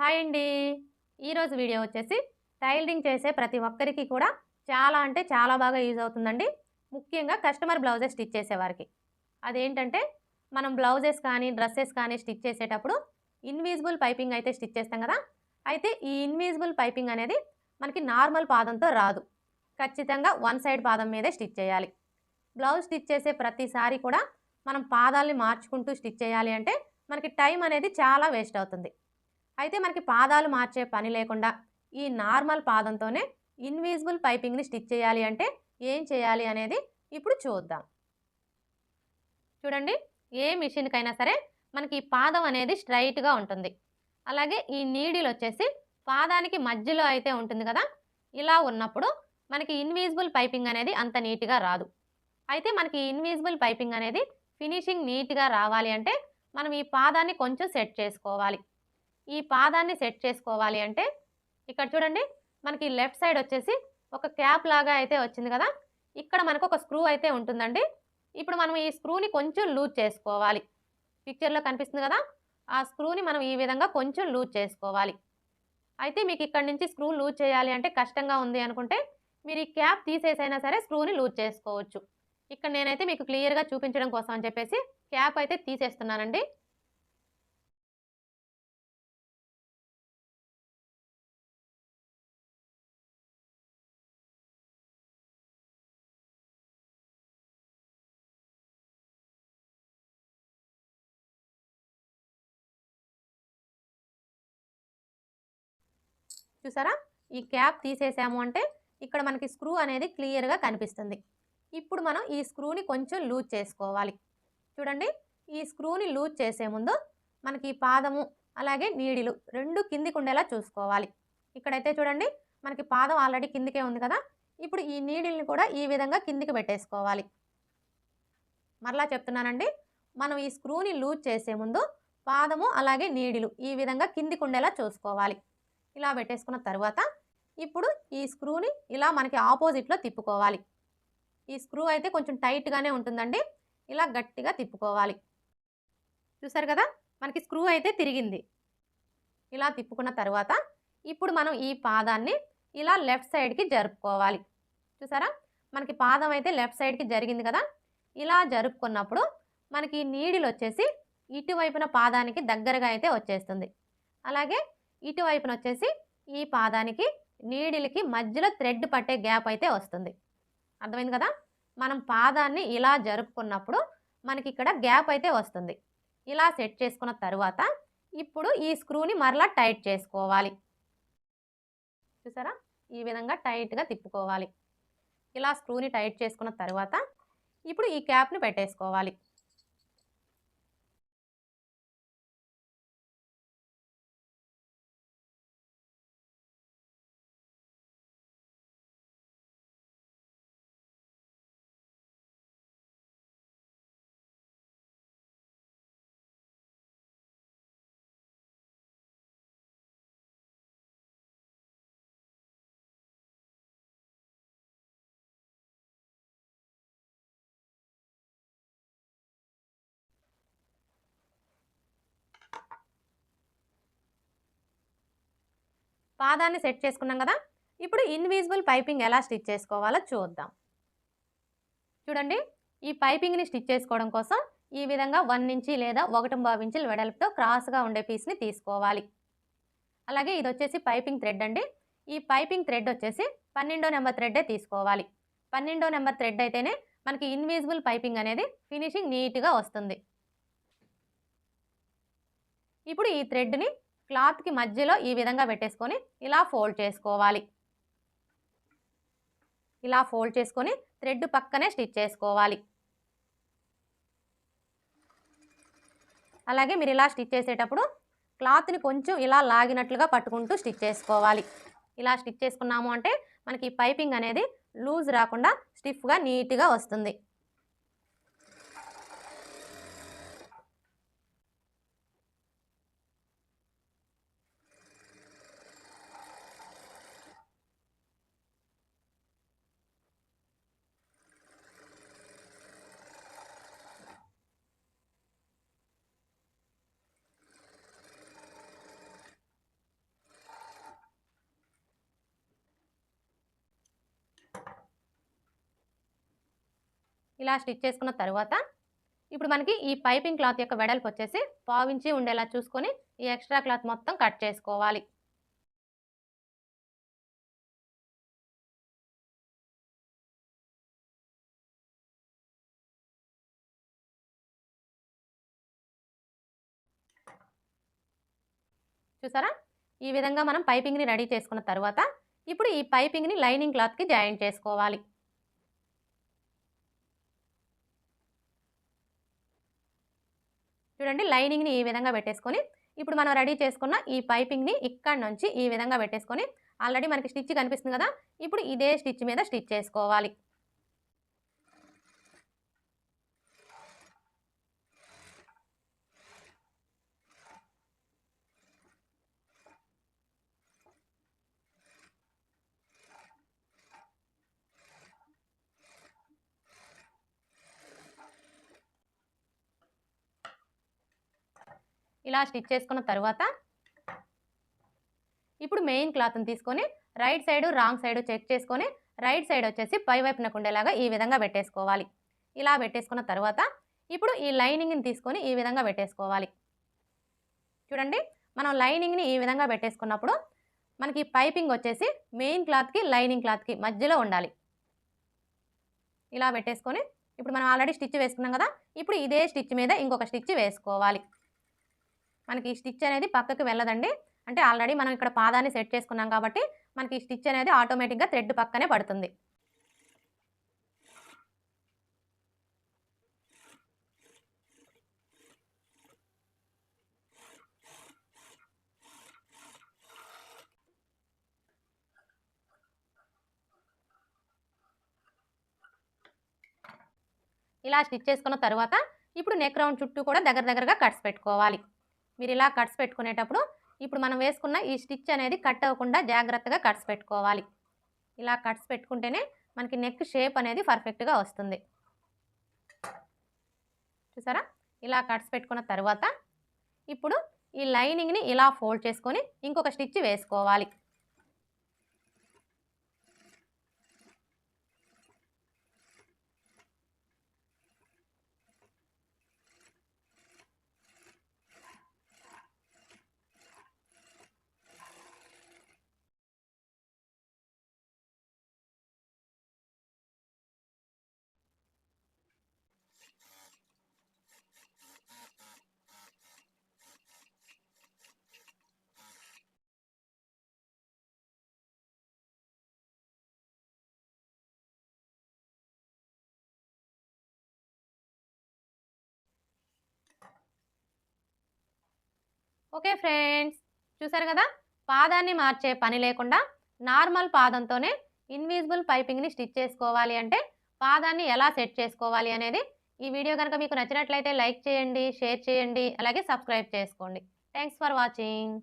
Hi అండి. ఈరోజు video వచ్చేసి టైలరింగ్ చేసే ప్రతి ఒక్కరికి కూడా చాలా అంటే చాలా బాగా యూజ్ అవుతుందండి. ముఖ్యంగా కస్టమర్ బ్లౌజెస్ స్టిచ్ చేసేవారికి. అదేంటంటే మనం బ్లౌజెస్ కానీ డ్రెస్సెస్ కానీ స్టిచ్ చేసేటప్పుడు ఇన్విజిబుల్ పైపింగ్ అయితే స్టిచ్ చేస్తాం కదా. అయితే ఈ ఇన్విజిబుల్ పైపింగ్ అనేది మనకి నార్మల్ పాదంతో రాదు. ఖచ్చితంగా వన్ సైడ్ పాదం మీదే స్టిచ్ చేయాలి. బ్లౌజ్ స్టిచ్ చేసే ప్రతిసారి కూడా మనం పాదాలని మార్చుకుంటూ స్టిచ్ చేయాలి అంటే మనకి టైం అనేది చాలా వేస్ట్ అవుతుంది. అయితే మనకి పాదాలు మార్చే పని లేకుండా ఈ నార్మల్ పాదంతోనే ఇన్విజిబుల్ పైపింగ్ని స్టిచ్ చేయాలి అంటే ఏం చేయాలి అనేది ఇప్పుడు చూద్దాం. చూడండి ఏ మిషన్కైనా సరే మనకి ఈ పాదం అనేది స్ట్రైట్గా ఉంటుంది. అలాగే ఈ నీడిల్ వచ్చేసి పాదానికి మధ్యలో అయితే ఉంటుంది కదా ఇలా ఉన్నప్పుడు మనకి ఇన్విజిబుల్ పైపింగ్ అనేది అంత నీట్గా రాదు. అయితే మనకి ఇన్విజిబుల్ పైపింగ్ అనేది ఫినిషింగ్ నీట్గా రావాలి అంటే మనం ఈ పాదాన్ని కొంచెం సెట్ చేసుకోవాలి. ఈ పాదాన్ని సెట్ చేసుకోవాలి అంటే ఇక్కడ చూడండి మనకి లెఫ్ట్ సైడ్ వచ్చేసి ఒక క్యాప్ లాగా అయితే వచ్చింది కదా? ఇక్కడ మనకు ఒక స్క్రూ అయితే ఉంటుందండి. ఇప్పుడు మనం ఈ స్క్రూని కొంచెం లూజ్ చేసుకోవాలి. పిక్చర్లో కనిపిస్తుంది కదా? ఆ స్క్రూని మనం ఈ విధంగా కొంచెం లూజ్ చేసుకోవాలి. అయితే మీకు ఇక్కడ నుంచి స్క్రూ లూజ్ చేయాలి అంటే కష్టంగా ఉంది అనుకుంటే మీరు ఈ క్యాప్ తీసేసైనా సరే స్క్రూని లూజ్ చేసుకోవచ్చు. ఇక్కడ నేనైతే మీకు క్లియర్గా చూపించడం కోసం అని చెప్పేసి క్యాప్ అయితే తీసేస్తున్నానండి. చూసారా? ఈ క్యాప్ తీసేసాము అంటే ఇక్కడ మనకి స్క్రూ అనేది క్లియర్గా కనిపిస్తుంది. ఇప్పుడు మనం ఈ స్క్రూని కొంచెం లూజ్ చేసుకోవాలి. చూడండి ఈ స్క్రూని లూజ్ చేసే ముందు మనకి ఈ పాదము అలాగే నీడిలు రెండు కిందికి ఉండేలా చూసుకోవాలి. ఇక్కడైతే చూడండి మనకి పాదం ఆల్రెడీ కిందికే ఉంది కదా? ఇప్పుడు ఈ నీడిల్ని కూడా ఈ విధంగా కిందికి పెట్టేసుకోవాలి. మరలా చెప్తున్నానండి మనం ఈ స్క్రూని లూజ్ చేసే ముందు పాదము అలాగే నీడిలు ఈ విధంగా కిందికి ఉండేలా చూసుకోవాలి. ఇలా పెట్టేసుకున్న తర్వాత ఇప్పుడు ఈ స్క్రూని ఇలా మనకి ఆపోజిట్లో తిప్పుకోవాలి. ఈ స్క్రూ అయితే కొంచెం టైట్గానే ఉంటుందండి. ఇలా గట్టిగా తిప్పుకోవాలి. చూసారు కదా? మనకి స్క్రూ అయితే తిరిగింది. ఇలా తిప్పుకున్న తర్వాత ఇప్పుడు మనం ఈ పాదాన్ని ఇలా లెఫ్ట్ సైడ్కి జరుపుకోవాలి. చూసారా? మనకి పాదం అయితే లెఫ్ట్ సైడ్కి జరిగింది కదా? ఇలా జరుపుకున్నప్పుడు మనకి నీడిలు వచ్చేసి ఇటువైపున పాదానికి దగ్గరగా అయితే వచ్చేస్తుంది. అలాగే ఇటువైపున వచ్చేసి ఈ పాదానికి నీడిలకి మధ్యలో థ్రెడ్ పట్టే గ్యాప్ అయితే వస్తుంది. అర్థమైంది కదా? మనం పాదాన్ని ఇలా జరుపుకున్నప్పుడు మనకి ఇక్కడ గ్యాప్ అయితే వస్తుంది. ఇలా సెట్ చేసుకున్న తర్వాత ఇప్పుడు ఈ స్క్రూని మరలా టైట్ చేసుకోవాలి. చూసారా? ఈ విధంగా టైట్గా తిప్పుకోవాలి. ఇలా స్క్రూని టైట్ చేసుకున్న తర్వాత ఇప్పుడు ఈ క్యాప్ని పెట్టేసుకోవాలి. పాదాన్ని సెట్ చేసుకున్నాం కదా? ఇప్పుడు ఇన్విజిబుల్ పైపింగ్ ఎలా స్టిచ్ చేసుకోవాలో చూద్దాం. చూడండి ఈ పైపింగ్ని స్టిచ్ చేసుకోవడం కోసం ఈ విధంగా వన్ ఇంచి లేదా ఒకటి బాబు ఇంచుల వెడల్పుతో క్రాస్గా ఉండే పీస్ని తీసుకోవాలి. అలాగే ఇది వచ్చేసి పైపింగ్ థ్రెడ్ అండి. ఈ పైపింగ్ థ్రెడ్ వచ్చేసి పన్నెండో నెంబర్ థ్రెడ్డే తీసుకోవాలి. పన్నెండో నెంబర్ థ్రెడ్ అయితేనే మనకి ఇన్విజిబుల్ పైపింగ్ అనేది ఫినిషింగ్ నీట్గా వస్తుంది. ఇప్పుడు ఈ థ్రెడ్ని క్లాత్కి మధ్యలో ఈ విధంగా పెట్టేసుకొని ఇలా ఫోల్డ్ చేసుకోవాలి. ఇలా ఫోల్డ్ చేసుకొని థ్రెడ్ పక్కనే స్టిచ్ చేసుకోవాలి. అలాగే మీరు ఇలా స్టిచ్ చేసేటప్పుడు క్లాత్ని కొంచెం ఇలా లాగినట్లుగా పట్టుకుంటూ స్టిచ్ చేసుకోవాలి. ఇలా స్టిచ్ చేసుకున్నాము అంటే మనకి పైపింగ్ అనేది లూజ్ రాకుండా స్టిఫ్గా నీట్గా వస్తుంది. ఇలా స్టిచ్ చేసుకున్న తర్వాత ఇప్పుడు మనకి ఈ పైపింగ్ క్లాత్ యొక్క వెడల్పు వచ్చేసి పావించి ఉండేలా చూసుకొని ఈ ఎక్స్ట్రా క్లాత్ మొత్తం కట్ చేసుకోవాలి. చూసారా? ఈ విధంగా మనం పైపింగ్ని రెడీ చేసుకున్న తర్వాత ఇప్పుడు ఈ పైపింగ్ని లైనింగ్ క్లాత్కి జాయిన్ చేసుకోవాలి. చూడండి లైనింగ్ని ఈ విధంగా పెట్టేసుకొని ఇప్పుడు మనం రెడీ చేసుకున్న ఈ పైపింగ్ని ఇక్కడ నుంచి ఈ విధంగా పెట్టేసుకొని ఆల్రెడీ మనకి స్టిచ్ కనిపిస్తుంది కదా ఇప్పుడు ఇదే స్టిచ్ మీద స్టిచ్ చేసుకోవాలి. ఇలా స్టిచ్ చేసుకున్న తర్వాత ఇప్పుడు మెయిన్ క్లాత్ని తీసుకొని right side wrong side check చేసుకొని రైట్ సైడ్ వచ్చేసి పై వైపునకు ఉండేలాగా ఈ విధంగా పెట్టేసుకోవాలి. ఇలా పెట్టేసుకున్న తర్వాత ఇప్పుడు ఈ లైనింగ్ని తీసుకొని ఈ విధంగా పెట్టేసుకోవాలి. చూడండి మనం లైనింగ్ని ఈ విధంగా పెట్టేసుకున్నప్పుడు మనకి పైపింగ్ వచ్చేసి మెయిన్ క్లాత్కి లైనింగ్ క్లాత్కి మధ్యలో ఉండాలి. ఇలా పెట్టేసుకొని ఇప్పుడు మనం ఆల్రెడీ స్టిచ్ వేసుకున్నాం కదా ఇప్పుడు ఇదే స్టిచ్ మీద ఇంకొక స్టిచ్ వేసుకోవాలి. మనకి ఈ స్టిచ్ అనేది పక్కకి వెళ్ళదండి. అంటే ఆల్రెడీ మనం ఇక్కడ పాదాన్ని సెట్ చేసుకున్నాం కాబట్టి మనకి ఈ స్టిచ్ అనేది ఆటోమేటిక్గా థ్రెడ్ పక్కనే పడుతుంది. ఇలా స్టిచ్ చేసుకున్న తర్వాత ఇప్పుడు నెక్ రౌండ్ చుట్టూ కూడా దగ్గర దగ్గరగా కట్స్ పెట్టుకోవాలి. మీరు ఇలా కట్స్ పెట్టుకునేటప్పుడు ఇప్పుడు మనం వేసుకున్న ఈ స్టిచ్ అనేది కట్ అవ్వకుండా జాగ్రత్తగా కట్స్ పెట్టుకోవాలి. ఇలా కట్స్ పెట్టుకుంటేనే మనకి నెక్ షేప్ అనేది పర్ఫెక్ట్గా వస్తుంది. చూసారా? ఇలా కట్స్ పెట్టుకున్న తర్వాత ఇప్పుడు ఈ లైనింగ్ని ఇలా ఫోల్డ్ చేసుకొని ఇంకొక స్టిచ్ వేసుకోవాలి. ఓకే ఫ్రెండ్స్ చూసారు కదా? పాదాన్ని మార్చే పని లేకుండా నార్మల్ పాదంతోనే ఇన్విజిబుల్ పైపింగ్ని స్టిచ్ చేసుకోవాలి అంటే పాదాన్ని ఎలా సెట్ చేసుకోవాలి అనేది ఈ వీడియో కనుక మీకు నచ్చినట్లయితే లైక్ చేయండి షేర్ చేయండి అలాగే సబ్స్క్రైబ్ చేసుకోండి. Thanks for watching.